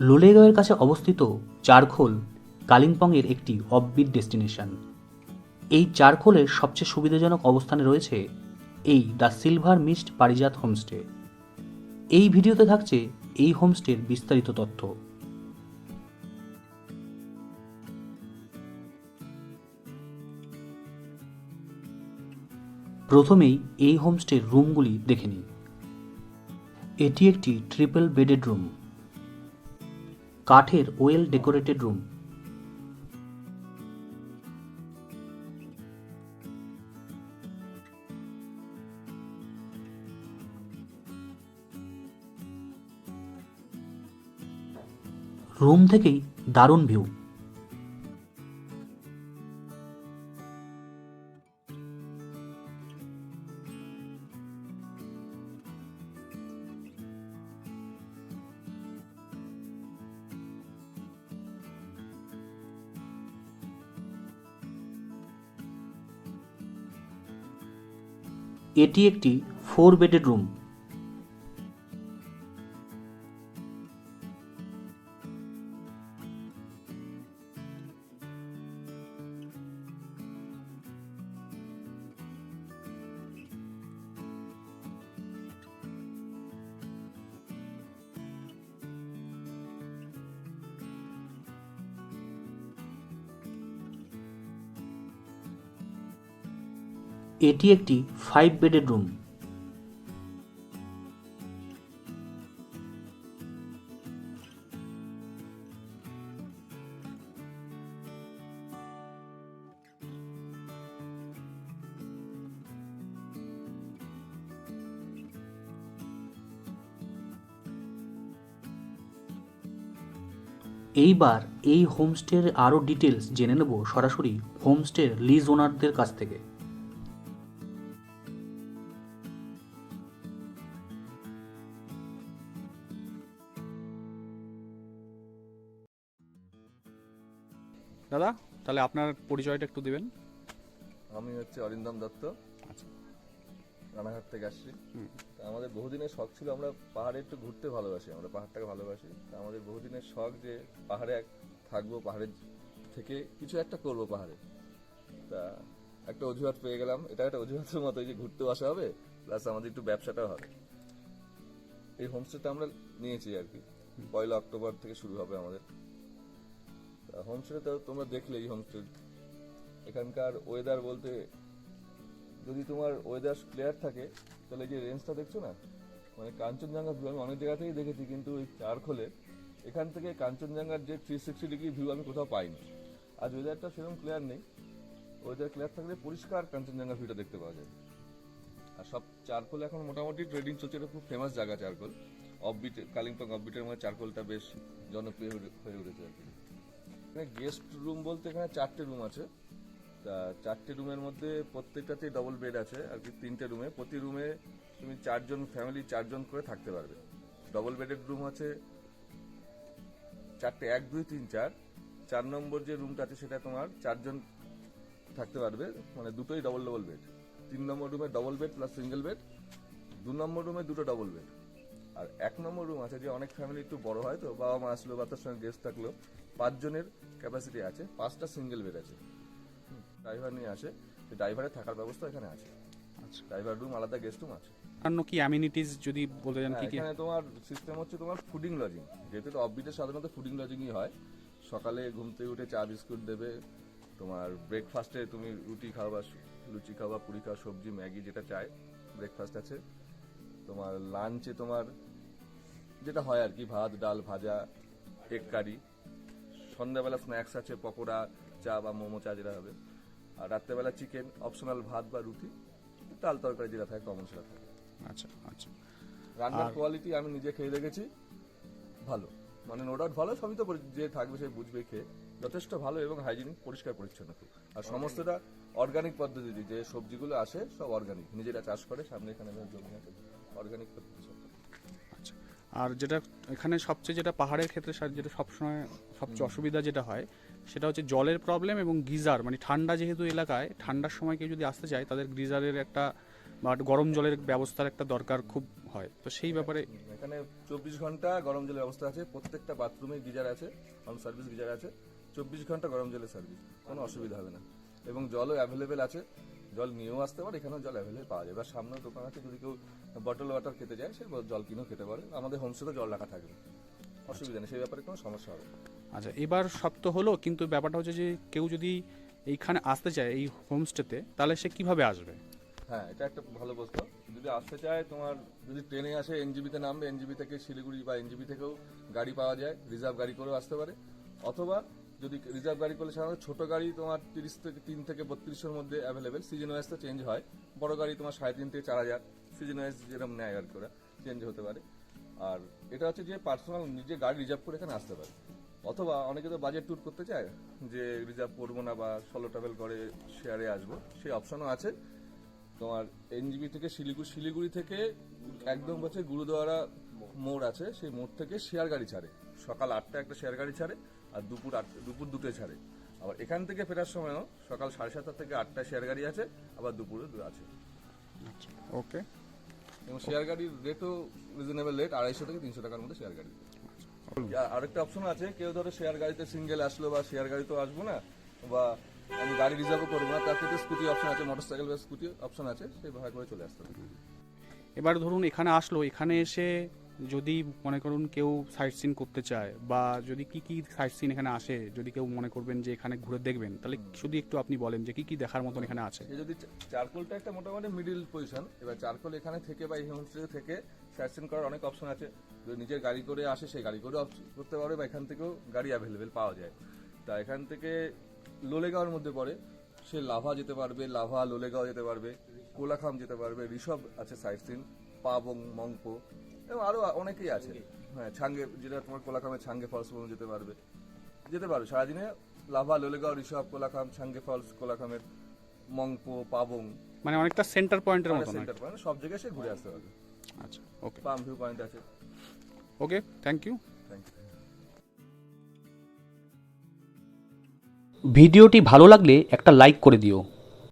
লোলেগাঁওয়ের কাছে অবস্থিত চারখোল কালিম্পংয়ের একটি অফবিট ডেস্টিনেশন এই চারখোলের সবচেয়ে সুবিধাজনক অবস্থানে রয়েছে এই the silver mist Parijat homestay এই ভিডিওতে থাকছে এই হোমস্টের বিস্তারিত তথ্য। প্রথমেই এই হোমস্টের রুমগুলি দেখে নিই। এটি একটি ট্রিপল বেডেড রুম কাঠের ওয়েল ডেকোরেটেড রুম। রুম থেকেই দারুণ ভিউ। এটি একটি ফোর বেডেড রুম এটি একটি ফাইভ বেডেড রুম এইবার এই হোমস্টের আরও ডিটেলস জেনে নেব সরাসরি হোমস্টের লিজ ওনারদের কাছ থেকে। দাদা তাহলে আপনার পরিচয়টা একটু দিবেন। আমি হচ্ছে অরিন্দম দত্ত। আচ্ছা। রানাঘাট থেকে আসছি। তা আমাদের বহুদিনের শখ ছিল আমরা পাহাড়ে একটু ঘুরতে ভালোবাসি আমরা পাহাড়টাকে ভালোবাসি। তা আমাদের বহুদিনের শখ যে পাহাড়ে এক থাকব পাহাড়ে থেকে কিছু একটা করব পাহাড়ে। তা একটা অজুহাত পেয়ে গেলাম। এটা একটা অজুহাতের মতো যে ঘুরতেও আসা হবে প্লাস আমাদের একটু ব্যবসাটাও হবে। এই হোমস্টেটা আমরা নিয়েছি আর কি। পয়লা অক্টোবর থেকে শুরু হবে আমাদের। হোমস্টেটা তো তোমরা দেখলে এই হোমস্টে। এখানকার ওয়েদার বলতে, যদি তোমার ওয়েদার ক্লিয়ার থাকে, তাহলে যে রেঞ্জটা দেখছ না? মানে কাঞ্চনজঙ্ঘা ভিউ আমি অনেক জায়গা থেকেই দেখেছি, কিন্তু ওই চারখোলে এখান থেকে কাঞ্চনজঙ্ঘার যে থ্রি সিক্সটি ডিগ্রি ভিউ আমি কোথাও পাইনি। আর ওয়েদারটা সেরকম ক্লিয়ার নেই। ওয়েদার ক্লিয়ার থাকলে পরিষ্কার কাঞ্চনজঙ্ঘা ভিউটা দেখতে পাওয়া যায়। আর সব চারকোল এখন মোটামুটি ট্রেডিং চলছে, এটা খুব ফেমাস জায়গা চারকোল অফবিট কালিম্পং অফবিটের মধ্যে চারকোলটা বেশ জনপ্রিয় হয়ে উঠেছে আর কি। এখানে গেস্ট রুম বলতে এখানে চারটে রুম আছে। তা চারটে রুমের মধ্যে প্রত্যেকটাতে ডবল বেড আছে, আর কি তিনটে রুমে প্রতি রুমে তুমি চারজন ফ্যামিলি চারজন করে থাকতে পারবে। ডবল বেডের রুম আছে চারটে, এক, দুই, তিন, চার। চার নম্বর যে রুমটা আছে সেটা তোমার চারজন থাকতে পারবে মানে দুটোই ডবল ডবল বেড তিন নম্বর রুমে double bed plus single bed দু নম্বর রুমে দুটো ডবল বেড আর এক নম্বর রুম আছে যে অনেক ফ্যামিলি একটু বড় হয় তো বাবা মা আসলো বা তার সঙ্গে গেস্ট থাকল। পাঁচজনের ক্যাপাসিটি আছে পাঁচটা সিঙ্গেল বেড আছে। ড্রাইভার নিয়ে আসে ড্রাইভারের থাকার ব্যবস্থা এখানে আছে। আচ্ছা। ড্রাইভার রুম আলাদা গেস্ট রুম আছে। অন্য কি অ্যামিনিটিস যদি বলতে চান কি হ্যাঁ, কি এখানে তোমার সিস্টেম হচ্ছে তোমার ফুডিং লজিং যেহেতু এটা অফবিটে সাধারণত ফুডিং লজিংই হয়। সকালে ঘুম থেকে উঠে চা বিস্কুট দেবে। তোমার ব্রেকফাস্টে তুমি রুটি খাও বা লুচি খাও বা পুরি খাও সবজি ম্যাগি যেটা চাই ব্রেকফাস্ট আছে। তোমার লাঞ্চে তোমার যেটা হয় আর কি ভাত ডাল ভাজা এগ কারি সন্ধ্যাবেলা স্ন্যাক্স আছে পকোড়া চা বা মোমো চা যেটা হবে। আর রাত্রেবেলা চিকেন অপশনাল ভাত বা রুটি ডাল তরকারি যেটা থাকে কমন সেটা থাকে। আচ্ছা আচ্ছা। রান্নার কোয়ালিটি আমি নিজে খেয়ে দেখেছি ভালো। মানে নো ডাউট ভালো সবই তো যে থাকবে সে বুঝবে খেয়ে। যথেষ্ট ভালো এবং হাইজিনিক পরিষ্কার পরিচ্ছন্ন খুব। আর সমস্তটা অর্গানিক পদ্ধতি যে সবজিগুলো আসে সব অর্গানিক নিজেরা চাষ করে সামনে এখানে জমি আছে অর্গানিক পদ্ধতি আর যেটা এখানে সবচেয়ে যেটা পাহাড়ের ক্ষেত্রে যেটা সবসময় সবচেয়ে অসুবিধা যেটা হয় সেটা হচ্ছে জলের প্রবলেম এবং গিজার। মানে ঠান্ডা যেহেতু এলাকায় ঠান্ডার সময় কেউ যদি আসতে চায় তাদের গিজারের একটা বা গরম জলের ব্যবস্থার একটা দরকার খুব হয়। তো সেই ব্যাপারে এখানে চব্বিশ ঘণ্টা গরম জলের ব্যবস্থা আছে প্রত্যেকটা বাথরুমে গিজার আছে অন সার্ভিস গিজার আছে চব্বিশ ঘণ্টা গরম জলের সার্ভিস কোনো অসুবিধা হবে না। এবং জলও অ্যাভেলেবেল আছে জল নিয়েও আসতে পারে এখানেও জল অ্যাভেলেবেল পাওয়া যায়। এবার সামনে দোকান আছে যদি কেউ বটল ওয়াটার খেতে যায় সে জল কিনেও খেতে পারে। আমাদের হোমস্টেতে জল রাখা থাকবে। অসুবিধা নেই সেই ব্যাপারে কোনো সমস্যা হবে। আচ্ছা এবার সব তো হলো কিন্তু ব্যাপারটা হচ্ছে যে কেউ যদি এইখানে আসতে চায় এই হোমস্টেতে তাহলে সে কীভাবে আসবে? হ্যাঁ এটা একটা ভালো প্রশ্ন। যদি আসতে চায় তোমার যদি ট্রেনে আসে এনজিবিতে নামবে এনজিবি থেকে শিলিগুড়ি বা এনজিবি থেকেও গাড়ি পাওয়া যায় রিজার্ভ গাড়ি করেও আসতে পারে। অথবা যদি রিজার্ভ গাড়ি করলে সাধারণত ছোট গাড়ি তোমার তিরিশ থেকে তিন থেকে বত্রিশের মধ্যে অ্যাভেলেবেল সিজন ওয়াইজ তো চেঞ্জ হয়। বড় গাড়ি তোমার সাড়ে তিন থেকে চার হাজার সিজন ওয়াইজ যেরকম নেয় আর কি ওরা চেঞ্জ হতে পারে। আর এটা হচ্ছে যে পার্সোনাল নিজে গাড়ি রিজার্ভ করে এখানে আসতে পারে। অথবা অনেকে তো বাজেট ট্যুর করতে চায় যে রিজার্ভ করব না বা সলো ট্রাভেল করে শেয়ারে আসব, সেই অপশনও আছে। তোমার এনজিবি থেকে শিলিগুড়ি শিলিগুড়ি থেকে একদম হচ্ছে গুরুদুয়ারা মোড় আছে, সেই মোড় থেকে শেয়ার গাড়ি ছাড়ে। সকাল আটটা একটা শেয়ার গাড়ি ছাড়ে। আর দুপুর আট দুপুর দুটোয় ছাড়ে। আবার এখান থেকে ফেরার সময়ও সকাল সাড়ে সাতটা থেকে আটটা শেয়ার গাড়ি আছে আবার দুপুরে দু- আছে। ওকে। এবং শেয়ার গাড়ির রেটও রিজনেবল রেট আড়াইশো থেকে তিনশো টাকার মধ্যে শেয়ার গাড়ি। আর আরেকটা অপশন আছে কেউ ধরো শেয়ার গাড়িতে সিঙ্গেল আসলো বা শেয়ার গাড়িতেও আসব না বা আমি গাড়ি রিজার্ভও করব না তার ক্ষেত্রে স্কুটি অপশন আছে মোটরসাইকেল বা স্কুটি অপশন আছে সেই ভাড়া করে চলে আসতে হবে। এবার ধরুন এখানে আসলো এখানে এসে যদি মনে করুন কেউ সাইট সিন করতে চায় বা যদি কি কি সাইট সিন এখানে আসে, যদি কেউ মনে করবেন যে এখানে ঘুরে দেখবেন, তাহলে শুধু একটু আপনি বলেন যে কি কি দেখার মতন এখানে আছে। যদি চারকোলটা একটা মোটামুটি মিডিল পজিশন এবার চারকোল এখানে থেকে বা হোমস্টে থেকে সিন করার অনেক অপশন আছে। যদি নিজের গাড়ি করে আসে, সেই গাড়ি করে করতে পারে বা এখান থেকেও গাড়ি অ্যাভেলেবেল পাওয়া যায়। তা এখান থেকে লোলেগাঁওয়ের মধ্যে পড়ে, সে লাভা যেতে পারবে, লাভা লোলেগাঁও যেতে পারবে, কোলাখাম যেতে পারবে, ঋষভ আছে সাইট সিন পাবং, মংপো। এবং আরও অনেকেই আছে। হ্যাঁ ছাঙ্গে যেটা তোমার কোলাখামে ছাঙ্গে ফলস পর্যন্ত যেতে পারবে। যেতে পারবে সারাদিনে লাভা লোলেগাঁও ঋষভ কোলাখাম ছাঙ্গে ফলস কোলাখামের মংপো পাবং। মানে অনেকটা সেন্টার পয়েন্টের কি। সেন্টার পয়েন্ট সব জায়গায় সে ঘুরে আসতে পারবে। আচ্ছা ওকে পাম ভিউ পয়েন্ট আছে। Okay thank you thank you ভিডিওটি ভালো লাগলে একটা লাইক করে দিও।